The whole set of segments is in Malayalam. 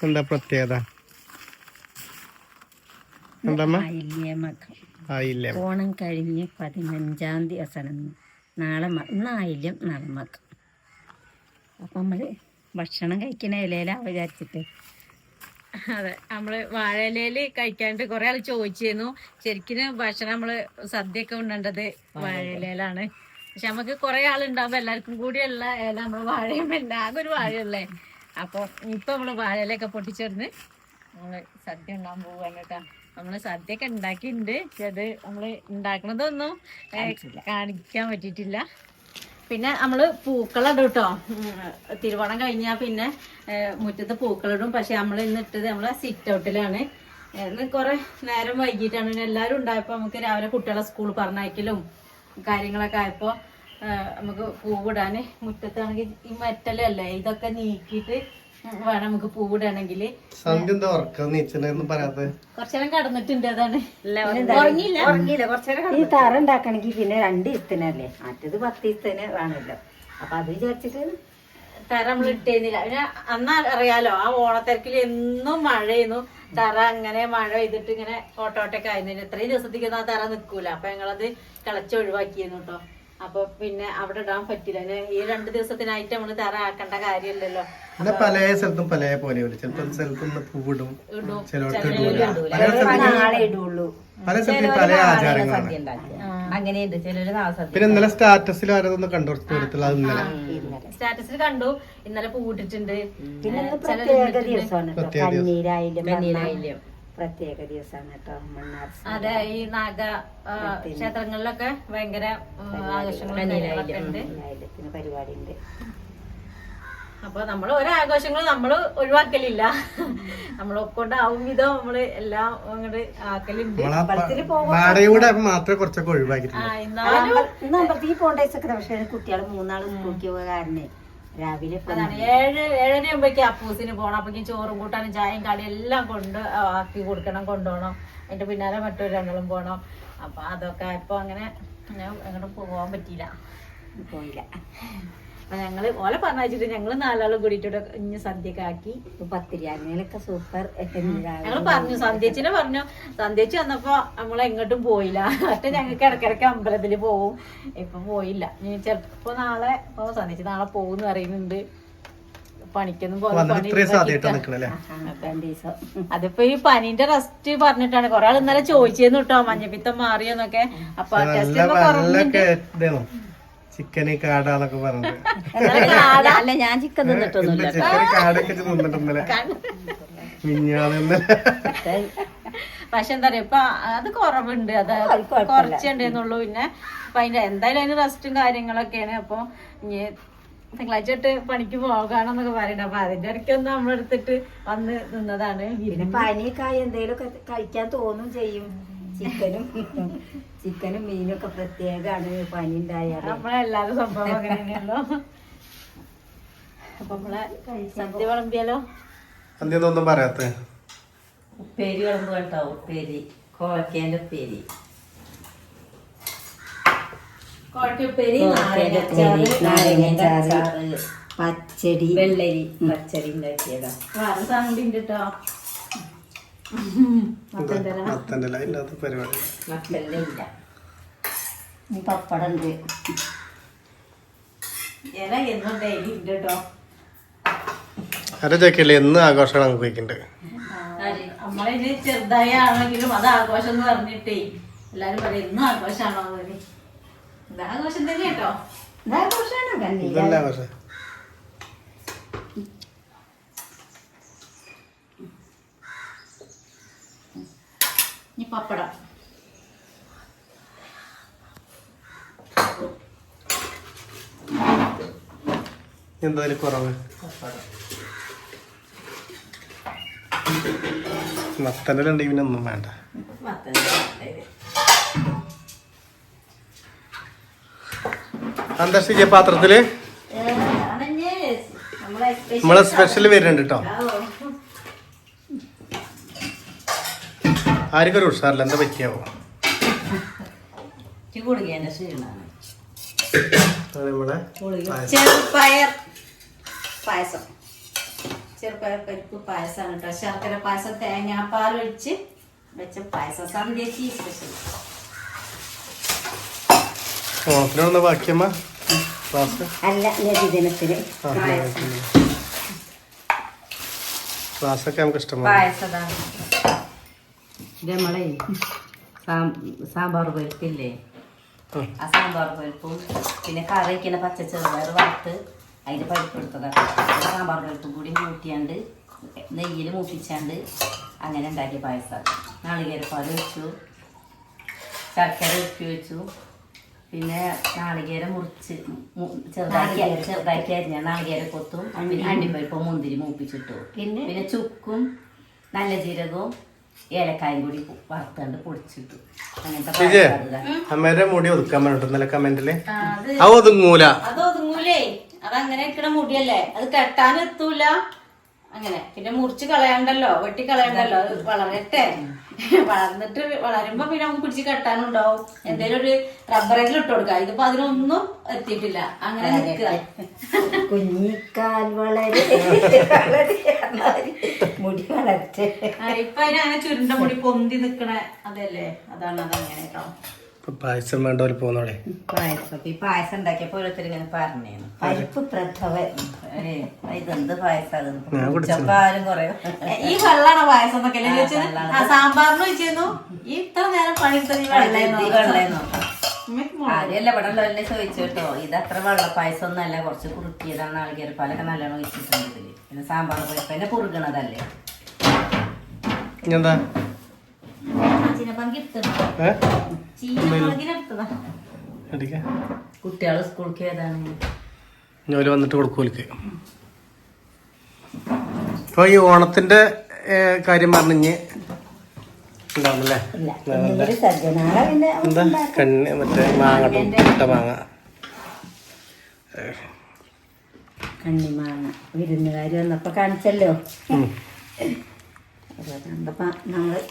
എന്താ പ്രത്യേകത? ഓണം കഴിഞ്ഞ് പതിനഞ്ചാം ദിവസമാണ്. ഇന്ന്. നാളെ നായില്യം നാളെ മക്കം അപ്പം നമ്മൾ ഭക്ഷണം കഴിക്കണ ഇലയിലാ വിചാരിച്ചിട്ട്. അതെ നമ്മൾ വാഴയിലയിൽ കഴിക്കാണ്ട് കുറെ ആൾ ചോദിച്ചിരുന്നു. ശരിക്കും ഭക്ഷണം നമ്മൾ സദ്യയൊക്കെ ഉണ്ടേണ്ടത് വാഴയിലയിലാണ് പക്ഷെ നമുക്ക് കുറെ ആളുണ്ടാവുമ്പോ എല്ലാവർക്കും കൂടിയുള്ള ഇല നമ്മൾ വാഴയുമ്പോ ആകെ ഒരു വാഴയുള്ളേ അപ്പൊ ഇപ്പോൾ നമ്മൾ വാഴയിലൊക്കെ പൊട്ടിച്ചേർന്ന് നമ്മൾ സദ്യ ഉണ്ടാകാൻ പോവാണ് കേട്ടാ. നമ്മൾ സദ്യയൊക്കെ ഉണ്ടാക്കിയിട്ടുണ്ട്. പക്ഷെ അത് നമ്മൾ ഉണ്ടാക്കണതൊന്നും കാണിക്കാൻ പറ്റിയിട്ടില്ല. പിന്നെ നമ്മൾ പൂക്കളിടും കേട്ടോ. തിരുവോണം കഴിഞ്ഞാൽ പിന്നെ മുറ്റത്ത് പൂക്കളിടും. പക്ഷെ നമ്മൾ ഇന്ന് ഇട്ടത് നമ്മളെ സിറ്റ് ഔട്ടിലാണ് ഇന്ന് കുറെ നേരം വൈകിട്ടാണ്. എല്ലാവരും ഉണ്ടായപ്പോൾ നമുക്ക് രാവിലെ കുട്ടികളെ സ്കൂൾ പറഞ്ഞയക്കലും കാര്യങ്ങളൊക്കെ ആയപ്പോൾ നമുക്ക് പൂവിടാൻ മുറ്റത്താണെങ്കിൽ ഈ മറ്റല്ലേ ഇതൊക്കെ നീക്കിയിട്ട് വേണം നമുക്ക് പൂവിടണമെങ്കിൽ കൊറച്ചേരം കടന്നിട്ടുണ്ട് അതാണ്. ഈ തറ ഉണ്ടാക്കണമെങ്കിൽ പിന്നെ രണ്ട് ദിവസത്തിനല്ലേ മറ്റത് പത്ത് ദിവസത്തിന് വേണമല്ലോ. അപ്പൊ അത് വിചാരിച്ചിട്ട് തറ നമ്മൾ ഇട്ടേന്നില്ല. പിന്നെ അന്ന് അറിയാലോ ആ ഓണത്തിരക്കിൽ എന്നും മഴയുന്നു തറ അങ്ങനെ മഴ പെയ്തിട്ട് ഇങ്ങനെ ഓട്ടോട്ടൊക്കെ ആയിരുന്നില്ല. ഇത്രയും ദിവസത്തേക്കൊന്നും ആ തറ നിൽക്കൂല. അപ്പൊ ഞങ്ങളത് കിളച്ച് ഒഴിവാക്കിയിരുന്നു കേട്ടോ അപ്പൊ പിന്നെ അവിടെ ഇടാൻ പറ്റില്ല. ഈ രണ്ട് ദിവസത്തിനായിട്ട് നമ്മൾ തറ ആക്കേണ്ട കാര്യമില്ലല്ലോ. പിന്നെ പല സ്ഥലത്തും പല പോലെ ചിലപ്പോ സ്ഥലത്തുനിന്ന് പൂവിടും ചിലവർക്ക് ചിലർക്ക് ഇടൂല. പല സ്ഥലത്തും പല ആചാരങ്ങളാണ് അങ്ങനെയുണ്ട്. ചിലര് പിന്നെ ഇന്നലെ സ്റ്റാറ്റസിൽ ആരതൊന്ന് കണ്ടു വരത്തുള്ള അത് ഇന്നലെ. സ്റ്റാറ്റസിൽ കണ്ടു. ഇന്നലെ പൂവിട്ടിട്ടുണ്ട് പിന്നെ പ്രത്യേക ദിവസമാണ് കണ്ണീരായാലും പ്രത്യേക ദിവസമാണ് കേട്ടോ മണ്ണാർ അതെ ഈ നാഗ ക്ഷേത്രങ്ങളിലൊക്കെ ഭയങ്കര കണ്ണീരായാലത്തിന് പരിപാടി. ഉണ്ട്. അപ്പൊ നമ്മൾ ഓരോ ആഘോഷങ്ങൾ നമ്മൾ ഒഴിവാക്കലില്ല. നമ്മളൊക്കൊണ്ടാവും വിധം നമ്മൾ എല്ലാം അങ്ങോട്ട് ആക്കലുണ്ട്. മാത്രമേ കുറച്ചൊക്കെ ഒഴിവാക്കിയിട്ടുള്ളൂ. ആ എന്നാലും ഇന്ന് അമ്പലത്തേക്ക് പോകേണ്ട പക്ഷേ കുട്ടികൾ മൂന്നാൾ സ്കൂളിക്ക് പോകാറുണ്ട് കാരണേ രാവിലെ അതാണ്. ഏഴ് ഏഴര ആകുമ്പോഴേക്കും അപ്പൂസിന് പോകണം അപ്പോഴേക്കും ചോറും കൂട്ടാനും ചായയും കടി എല്ലാം കൊണ്ട് ആക്കി കൊടുക്കണം കൊണ്ടുപോകണം. അതിന്റെ പിന്നാലെ മറ്റൊരു രണ്ടാളും പോകണം അപ്പൊ അതൊക്കെ ഇപ്പൊ അങ്ങനെ ഞാൻ അങ്ങോട്ട് പോകാൻ പറ്റിയില്ല. പോയില്ല. അപ്പൊ ഞങ്ങൾ ഓലെ പറഞ്ഞിട്ട് ഞങ്ങൾ നാലാളും കൂടിയിട്ട് ഇഞ്ഞ് സദ്യയൊക്കെ ആക്കി. ഇപ്പൊ പത്തിരി അങ്ങനെയൊക്കെ സൂപ്പർ ഞങ്ങൾ പറഞ്ഞു സന്ധ്യച്ചിനെ പറഞ്ഞു. സന്ധ്യച്ച് വന്നപ്പോ നമ്മളെ എങ്ങോട്ടും പോയില്ല. ഒറ്റ ഞങ്ങൾക്ക് ഇടക്കിടക്ക് അമ്പലത്തിൽ പോവും. ഇപ്പൊ പോയില്ല. ഇനി ചെലപ്പോ നാളെ ഇപ്പൊ സന്ധ്യച്ച് നാളെ പോകുന്ന് പറയുന്നുണ്ട്. പണിക്കൊന്നും അതിപ്പോ ഈ പനീന്റെ റെസ്റ്റ് പറഞ്ഞിട്ടാണ്. കൊറേ ആൾ ഇന്നലെ ചോദിച്ചേന്നു കേട്ടോ മഞ്ഞപ്പിത്തം മാറിയെന്നൊക്കെ അപ്പൊ ടെസ്റ്റ് ചിക്കന് കാടാന്നൊക്കെ പറഞ്ഞിട്ട്. അല്ല ഞാൻ ചിക്കൻ തിന്നിട്ടൊന്നുമില്ല. ചിക്കന് കാടൊക്കെ മിഞ്ഞാന്ന് പക്ഷെ എന്താ പറയാ ഇപ്പൊ അത് കുറവുണ്ട്. അത് കുറച്ചുണ്ടെന്നുള്ളൂ. പിന്നെ അപ്പൊ അതിന്റെ എന്തായാലും അതിന് റെസ്റ്റും കാര്യങ്ങളൊക്കെയാണ്. അപ്പൊ ഇനി തിങ്കളാഴ്ച തൊട്ട് പണിക്ക് പോകാണെന്നൊക്കെ പറയണ്ട അപ്പൊ അതിന്റെ ഇടയ്ക്കൊന്ന് നമ്മളെടുത്തിട്ട് വന്ന് നിന്നതാണ്. പിന്നെ പനിയൊക്കെ എന്തെങ്കിലും കഴിക്കാൻ തോന്നും ചെയ്യും. ചിക്കനും ചിക്കനും മീനും ഒക്കെ പ്രത്യേകമാണ്. പനി ഉണ്ടായാലും. നമ്മളെല്ലാരും സംഭവം അങ്ങനെ തന്നെയല്ലോ അപ്പൊ നമ്മളെ സദ്യ വിളമ്പിയാലോ? അന്ത്യൊന്നും പറയാത്ത. ഉപ്പേരി വിളമ്പ് കേട്ടോ. ഉപ്പേരി. കോഴക്കേന്റെ ഉപ്പേരി. കോട്ടയുപ്പേരി നാരങ്ങച്ചാറ് പച്ചടി വെള്ളരി. പച്ചടി ഉണ്ടാക്കിയതാ. വേറെ സാധനം ഉണ്ട് കേട്ടോ മത്തന്റെ ഇല്ലാത്ത പരിപാടി. ഇല്ല ഇനി ഇല എന്നും ഡെയിലി ഉണ്ട് കേട്ടോ അര ചോദിക്കല്ലേ എന്ന് ആഘോഷമാണ് നമുക്ക് ചെറുതായി ആണെങ്കിലും അത് ആഘോഷം എന്ന് പറഞ്ഞിട്ടേ. എല്ലാരും പറയും എന്നും ആഘോഷമാണോ ഇത് ആഘോഷം തന്നെ കേട്ടോ ഇതാഘോഷാണോ കണ്ണീര് ഇതല്ല ആഘോഷം ഇനി പപ്പടം. എന്തായാലും കുറവ്? മത്തന്റെ ഉണ്ടെങ്കിൽ പിന്നെ ഒന്നും വേണ്ട. അന്തർഷിച്ച പാത്രത്തിൽ? നമ്മളെ സ്പെഷ്യൽ വരുന്നുണ്ട് കേട്ടോ ആർക്കൊരു ഉഷാറില്ല? എന്താ പറ്റിയാവോ? നമ്മളെ പായസം. ചെറുപ്പയർ പായസം. ചെറുപ്പയർ പരിപ്പ് പായസമാണ് കേട്ടോ ശർക്കര പായസം തേങ്ങാപ്പാൽ ഒഴിച്ച് വെച്ച പായസം. സന്ധ്യക്ക് സ്പെഷ്യൽ ബാക്കിയമ്മ ക്ലാസ്? അല്ല ക്ലാസ്സൊക്കെ നമുക്ക് ഇഷ്ടമാണ്. ഇത് നമ്മളെ സാമ്പാർ പരിപ്പില്ലേ. ആ സാമ്പാർ പരിപ്പും പിന്നെ കറി വയ്ക്കുന്ന പച്ച ചെറുപയർ വറുത്ത് അതിന്റെ പരിപ്പ് എടുത്തതാണ് സാമ്പാർ പരിപ്പും കൂടി മൂട്ടിയാണ്ട് നെയ്യിൽ മൂപ്പിച്ചാണ്ട് അങ്ങനെ ഉണ്ടാക്കിയ പായസം. നാളികേരപ്പാൽ വെച്ചു ശർക്കര ഉപ്പി വെച്ചു പിന്നെ നാളികേരം മുറിച്ച് ചെറുതാക്കി ചെറുതാക്കി അരിഞ്ഞ നാളികേര കൊത്തും പിന്നെ അണ്ടിപ്പരിപ്പും മുന്തിരി മൂപ്പിച്ചിട്ടു. പിന്നെ? പിന്നെ ചുക്കും നല്ല ജീരകവും ഏലക്കായും കൂടി വറുത്താണ്ട് പൊടിച്ചിട്ടു. അങ്ങനത്തെ അമ്മേടെ മുടി ഒതുക്കാൻ പറഞ്ഞിട്ട് ഇന്നലെ കമന്റിൽ അത് ഒതുങ്ങൂല. അത് ഒതുങ്ങൂലേ. അത് അങ്ങനെ ഇരിക്കണ മുടിയല്ലേ. അത് കെട്ടാൻ എത്തൂല. അങ്ങനെ. പിന്നെ മുറിച്ച് കളയണ്ടല്ലോ. വെട്ടി കളയണ്ടല്ലോ. അത് വളരട്ടെ. വളർന്നിട്ട് വളരുമ്പോ പിന്നെ നമുക്ക് പിടിച്ച് കെട്ടാനുണ്ടാവും. എന്തേലും ഒരു റബ്ബറേറ്റിൽ ഇട്ട് കൊടുക്കുക ഇതിപ്പോ അതിനൊന്നും എത്തിയിട്ടില്ല. അങ്ങനെ നിൽക്കുക. കുഞ്ഞിക്കാൽ വളരെ മുടി വളർച്ച. ഇപ്പൊ അതിനെ അങ്ങനെ ചുരുണ്ട മുടി പൊന്തി നിക്കണ അതല്ലേ? അതാണ് അതങ്ങനെ കേട്ടോ പായസം വേണ്ട പോന്നോളെ പായസം ഈ പായസം ഉണ്ടാക്കിയപ്പോ ഓരോരുത്തർ ഇങ്ങനെ പറഞ്ഞു പരിപ്പ് പ്രഥവ ഇതെന്ത് പായസം. ആരും കൊറേ ഈ വെള്ളാണ് പായസം എന്നൊക്കെ സാമ്പാറിന് വെച്ചിരുന്നു ഈ ഇത്ര നേരം പണിയെടുത്തത് ഈ വെള്ളേന്നോ ആദ്യമല്ല ഇവിടെ ഉള്ളവരെ ചോദിച്ചു കേട്ടോ. ഇത് അത്ര വെള്ള പായസം ഒന്നും അല്ല കുറച്ച് കുറുക്കിയതാണ് ആൾക്കാർ പാലൊക്കെ നല്ലോണം വെച്ചിട്ടുണ്ട് ഇതിൽ. പിന്നെ സാമ്പാർ പരിപ്പ് തന്നെ കുറുകണതല്ലേ എന്താ? കുട്ടികൾ സ്കൂൾക്ക് ഏതാണ്? ഞാൻ വന്നിട്ട് കൊടുക്കൂലിക്ക് ഇപ്പൊ ഈ ഓണത്തിന്റെ കാര്യം പറഞ്ഞ് ഉണ്ടാവുന്നല്ലേ ഇല്ല ഇന്നുകൂടി സദ്യ. നാളെ പിന്നെ എന്താ? കണ്ണ് മറ്റേ മാങ്ങ ഇട്ട മാങ്ങ. കണ്ണിമാങ്ങ. വിരുന്നുകാരി വന്നപ്പോ കാണിച്ചല്ലോ.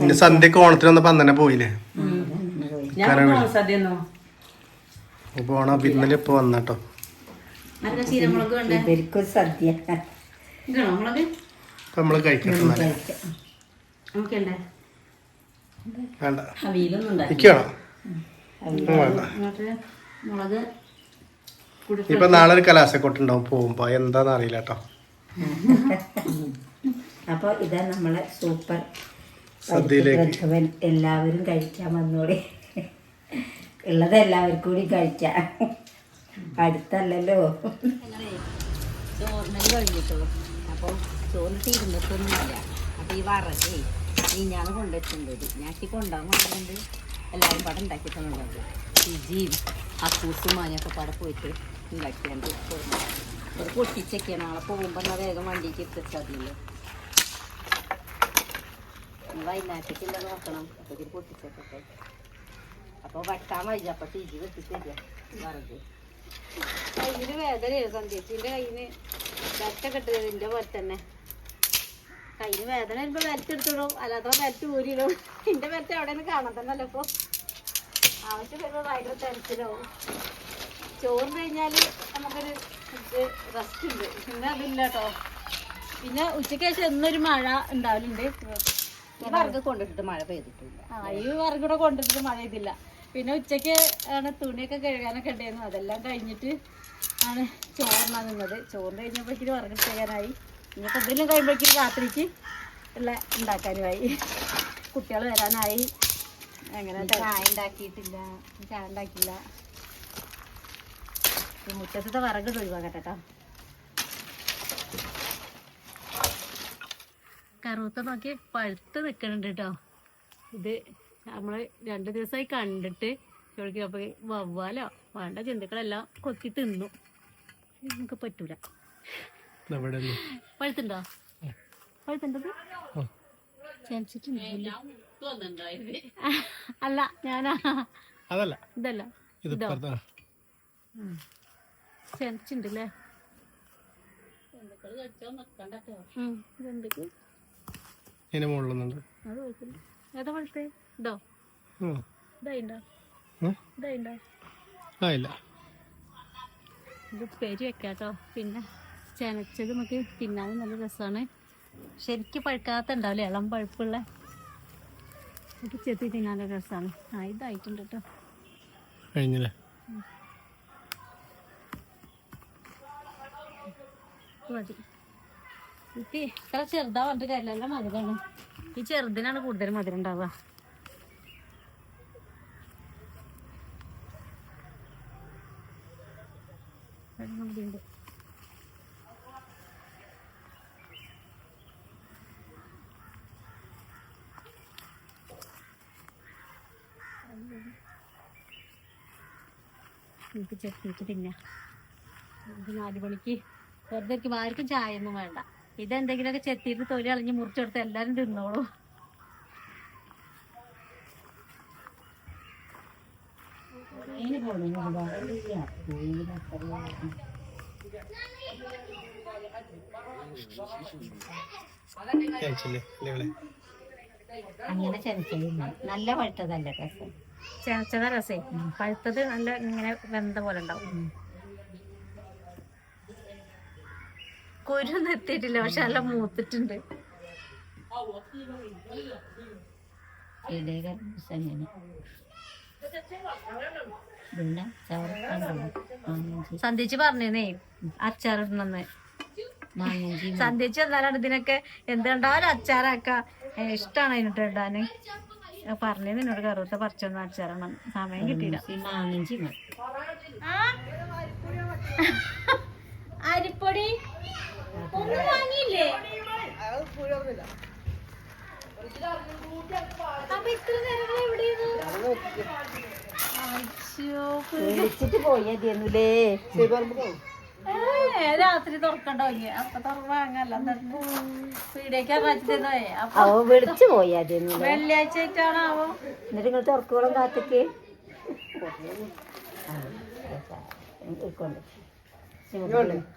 ഇനി സന്ധ്യക്ക് ഓണത്തിന് വന്നപ്പോ അന്നെ പോയില്ലേ? ഇപ്പൊ ഓണം ഇപ്പൊ വന്നട്ടോ. സദ്യ. നമ്മൾ കഴിക്കണം വേണ്ട. ഇപ്പൊ നാളെ ഒരു കലാശക്കൊട്ടുണ്ടാവും പോകുമ്പോ. എന്താന്ന് അറിയില്ല കേട്ടോ അപ്പൊ ഇതാ നമ്മളെ സൂപ്പർ സദ്യയിലേക്ക്. എല്ലാവരും കഴിക്കാൻ വന്നോളി. ഉള്ളത് എല്ലാവർക്കും കൂടി കഴിക്കാം. അടുത്തല്ലല്ലോ. ചോറിനത് കഴിഞ്ഞിട്ടുള്ളൂ. അപ്പോൾ ചോറിന് ഇരുന്നിട്ടൊന്നുമില്ല. അപ്പോൾ ഈ വറകേ ഈ ഞാൻ കൊണ്ടുവച്ചിട്ടുണ്ട് ഞാക്കി കൊണ്ടുപോകാൻ കൊണ്ടുകൊണ്ട് എല്ലാവരും പടം ഉണ്ടാക്കി തന്നുള്ളത് രുചിയും അക്കൂസും മാനൊക്കെ പടം പോയിട്ട് ഉണ്ടാക്കിയാണ്ട് പൊട്ടിച്ചൊക്കെയാണ്. നാളെ പോകുമ്പോൾ വേഗം വണ്ടിക്ക് എത്തിച്ചാൽ മതിയല്ലോ. ഇനി വൈകുന്നേരത്തേക്കുള്ളത് നോക്കണം. അപ്പോൾ ഇത് പൊട്ടിച്ചൊക്കെ അപ്പോൾ വെട്ടാൻ പോലെ തന്നെ. വേദന വരുമ്പോ ബെൽറ്റ് എടുത്തിടും. അല്ലാത്ത ബെൽറ്റ് ഊരിയിടും. എന്റെ ബെൽറ്റ് അവിടെ നിന്ന് കാണാൻ തന്നെ അല്ല ഇപ്പൊ? ആവശ്യം വരുമ്പോ ഭയങ്കര ടെൻഷനാവും. ചോറ് കഴിഞ്ഞാൽ നമുക്കൊരു റെസ്റ്റ് ഉണ്ട്. പിന്നെ അതില്ല കേട്ടോ പിന്നെ ഉച്ചയ്ക്ക് ശേഷം എന്നൊരു മഴ ഉണ്ടാവലുണ്ട്. ഈ വർഗ കൊണ്ടിട്ടിട്ട് മഴ പെയ്തിട്ടില്ല. ആ ഈ വർഗം കൂടെ കൊണ്ടിട്ടിട്ട് മഴ ചെയ്തില്ല പിന്നെ ഉച്ചയ്ക്ക് ആണ് തുണിയൊക്കെ കഴുകാനൊക്കെ ഉണ്ടായിരുന്നു. അതെല്ലാം കഴിഞ്ഞിട്ട് ആണ് ചോറിനാ നിന്നത് ചോറ് കഴിഞ്ഞപ്പോഴേക്കും വർഗം ചെയ്യാനായി. ഇനിയിപ്പോൾ എന്തെങ്കിലും കഴിയുമ്പോഴേക്കും രാത്രിക്ക് ഉള്ള ഉണ്ടാക്കാനുമായി. കുട്ടികൾ വരാനായി. അങ്ങനെ ചായ ഉണ്ടാക്കിയിട്ടില്ല. ചായ ഉണ്ടാക്കിയില്ല. മുറ്റത്തെ വിറക് ഒഴിവാക്കട്ടെ കേട്ടോ കറുത്ത നോക്കി പഴുത്ത് നിൽക്കണുണ്ട് കേട്ടോ ഇത് നമ്മൾ രണ്ട് ദിവസമായി കണ്ടിട്ട് ചോദിക്കും അപ്പോൾ വവ്വാലോ വേണ്ട ജന്തുക്കളെല്ലാം കൊത്തി തിന്നു. നമുക്ക് പറ്റൂല. പഴുത്തുണ്ടോ? പഴുത്തുണ്ടത് അല്ല ഞാനാ. അതല്ല. ഇതല്ല. ഇത്. ചനച്ചുണ്ടല്ലേ ജന്തുക്കൾ ഇതിന്റെ മുകളിലൊന്നുണ്ട് അത് കുഴപ്പമില്ല. മുകളിലൊന്നുണ്ട് പഴുത്തേ ഇതോ. പേര് വെക്കാട്ടോ. പിന്നെ ചെനച്ചത് നമുക്ക് തിന്നാനും നല്ല രസമാണ്. ശരിക്കും പഴുക്കാത്ത ഉണ്ടാവില്ലേ? ഇളം പഴുപ്പുള്ള. നമുക്ക് ചെത്തി തിന്നാൻ രസമാണ്. ആ ഇതായിട്ടുണ്ട് കേട്ടോ. കഴിഞ്ഞില്ലേ? മതി. കുട്ടി ഇത്ര ചെറുതാ പറഞ്ഞിട്ട് കാര്യമില്ല ഈ ചെറുതിനാണ് കൂടുതൽ മധുരം ഉണ്ടാവുക. നമുക്ക് ചെത്തിയിട്ട് തിന്നാം. നാല് മണിക്ക് വെറുതെ ഇരിക്കുമ്പോൾ ആർക്കും ചായ ഒന്നും വേണ്ട. ഇതെന്തെങ്കിലുമൊക്കെ ചെത്തിയിട്ട് തൊലി അളിഞ്ഞ് മുറിച്ചെടുത്ത് എല്ലാവരും തിന്നോളൂ. അങ്ങനെ ചെനച്ചതില്ല നല്ല പഴുത്തതല്ലേ രസം? ചേച്ചത രസേ. പഴുത്തത് നല്ല ഇങ്ങനെ വെന്ത പോലെ ഉണ്ടാവും. കുരു എത്തിയിട്ടില്ല പക്ഷെ നല്ല മൂത്തിട്ടുണ്ട്. സന്ധ്യച്ച് പറഞ്ഞേ അച്ചാറിടണമെന്ന്. സന്ധ്യച്ച് എന്നാലാണ് ഇതിനൊക്കെ എന്ത് കണ്ടാലും അച്ചാറാക്ക. ഇഷ്ടമാണ് അതിനിട്ട് ഇടാന്. പറഞ്ഞു നിന്നോട് കറുത്ത പറിച്ചൊന്നും അച്ചാറണം സമയം കിട്ടിയില്ല മാങ്ങഞ്ചി മതി അരിപ്പൊടി ഒന്നും വാങ്ങിയില്ലേ അപ്പൊ ഇത്ര നേരം എവിടെയാണ് വിളിച്ചിട്ട് രാത്രി തുറക്കണ്ടാവില്ലേ അപ്പൊ വിളിച്ചു വെള്ളിയാഴ്ച ആയിട്ടാണാവോ എന്നിട്ട് നിങ്ങൾ തുറക്കോളം കാത്തേക്ക്. കൊണ്ട്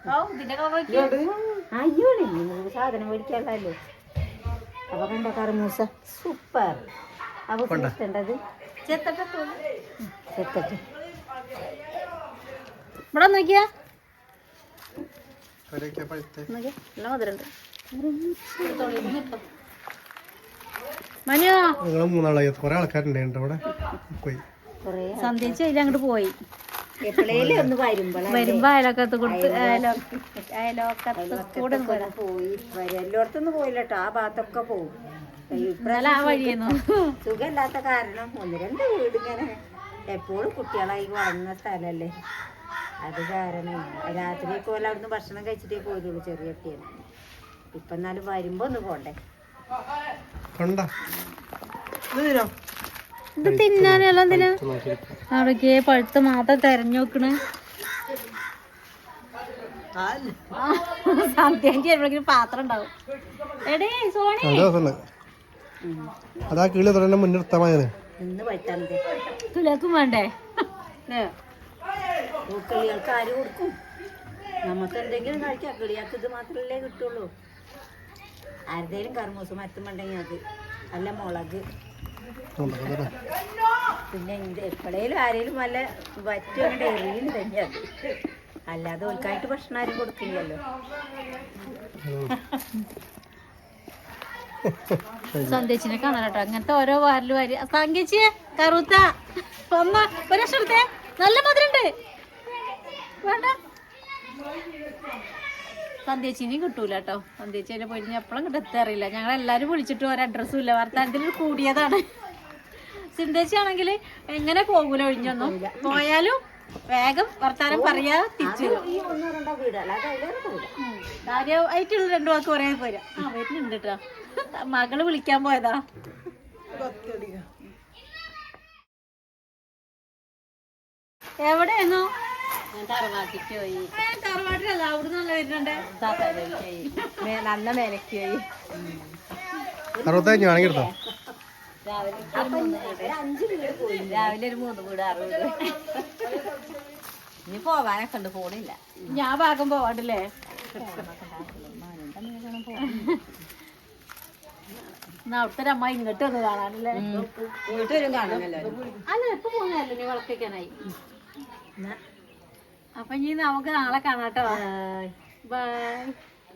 ഓ ഇതിന്റെ അയ്യോ നിങ്ങൾക്ക് സാധനം മേടിക്കാനുള്ളതല്ലേ? അപ്പൊ കണ്ട കറുമൂസ? സൂപ്പർ. ഇഷ്ടണ്ടത് ചെത്തട്ടെ സെത്തട്ട് ഇവിടെ നോക്കിയാ? ആൾക്കാരുണ്ടായിട്ട് ഇവിടെ. സന്ധ്യച്ച് അങ്ങോട്ട് പോയി. വരുമ്പോ അയലോക്കത്ത് കൊടുത്ത് അയലോ അയലോക്കത്ത് കൂടെ പോയി. വരും. എല്ലായിടത്തൊന്നും പോയില്ല ആ ഭാഗത്തൊക്കെ പോകും. സുഖമില്ലാത്ത കാരണം ഒന്ന് രണ്ട് വീട് ഇങ്ങനെ എപ്പോഴും കുട്ടികളായി വളർന്ന സ്ഥലല്ലേ. അത് കാരണം രാത്രി പോലെ അവിടുന്ന് ഭക്ഷണം കഴിച്ചിട്ടേ പോയതുള്ളൂ ചെറിയ കുട്ടിയാണ് ഇപ്പൊ എന്നാലും വരുമ്പോ ഒന്ന് പോണ്ടേ. കണ്ട? ഇത് തിന്നാനെല്ലാം എന്തിനാ? അവിടേക്ക് പഴുത്ത് മാത്രം തെരഞ്ഞോക്കണ്. വരുമ്പോഴേക്കും പാത്രം ഉണ്ടാവും. എടേ സോണി. അതാ കിളി ഇന്ന് പറ്റാൻ തുലക്കും വേണ്ടേ? കിളികൾക്ക് ആര് കൊടുക്കും? നമുക്ക് എന്തെങ്കിലും കഴിക്കാം കിളികൾക്ക് ഇത് മാത്രമല്ലേ കിട്ടുള്ളൂ. ആരുടെയും കർമ്മൂസ് മരത്തുമുണ്ടെങ്കിൽ അത്. അല്ല മുളക്. പിന്നെ എപ്പോഴേലും ആരെങ്കിലും വല്ല വറ്റുകൊണ്ട് എറിയും തന്നെ അത്. അല്ലാതെ ഓൽക്കായിട്ട് ഭക്ഷണം ആരും കൊടുക്കില്ലല്ലോ. സന്ധ്യച്ചിനെ കാണാൻ കേട്ടോ അങ്ങനത്തെ ഓരോ വാരിലും വാരി. സന്ധ്യച്ചിയെ കറുത്ത. ഒന്ന ഒരു ലക്ഷം എടുത്തേ. നല്ല മധുരണ്ട് വേണ്ട. സന്ധ്യച്ചിനി കിട്ടൂല കേട്ടോ സന്ധ്യച്ചിനെ പോയിട്ട് എപ്പോഴും കിട്ടത്തറിയില്ല ഞങ്ങൾ എല്ലാവരും വിളിച്ചിട്ട് ഒരു അഡ്രസ്സും ഇല്ല. വർത്താനത്തിൽ കൂടിയതാണ്. സിന്ധേച്ചി ആണെങ്കിൽ എങ്ങനെ പോകൂല ഒഴിഞ്ഞൊന്നും? പോയാലും വേഗം വർത്താനം പറയാ തിരിച്ചു കാര്യമായിട്ടുള്ള രണ്ടു വാക്ക് പറയാൻ പോരാ. ആ വീട്ടിലുണ്ട് കേട്ടോ മകൾ വിളിക്കാൻ പോയതാ. എവിടെയായിരുന്നു? തറവാട്ടിക്ക് പോയി. തറവാട്ടിലല്ല അവിടെ നല്ല വരുന്നുണ്ട്. നല്ല മേലക്ക് പോയി. അറുപത്തഞ്ച് ആണെങ്കിൽ എടുത്തോ. അഞ്ച് വീട് പോയി രാവിലെ ഒരു മൂന്ന് വീട് ആറ് വീട്. ഇനി പോവാനൊക്കെ ഉണ്ട് പോണില്ല. ഞാൻ ഭാഗം പോവാണ്ടല്ലേ എന്നാ അവിടുത്തെ ഒരു അമ്മ ഇങ്ങോട്ട് വന്ന് കാണാനല്ലേ? വീട്ടിൽ വരും കാണുമല്ലോ അല്ല ഇപ്പൊ പോകുന്നതല്ലേ നീ അപ്പൊ ഇനി നമുക്ക് നാളെ കാണാട്ടോ. ബൈ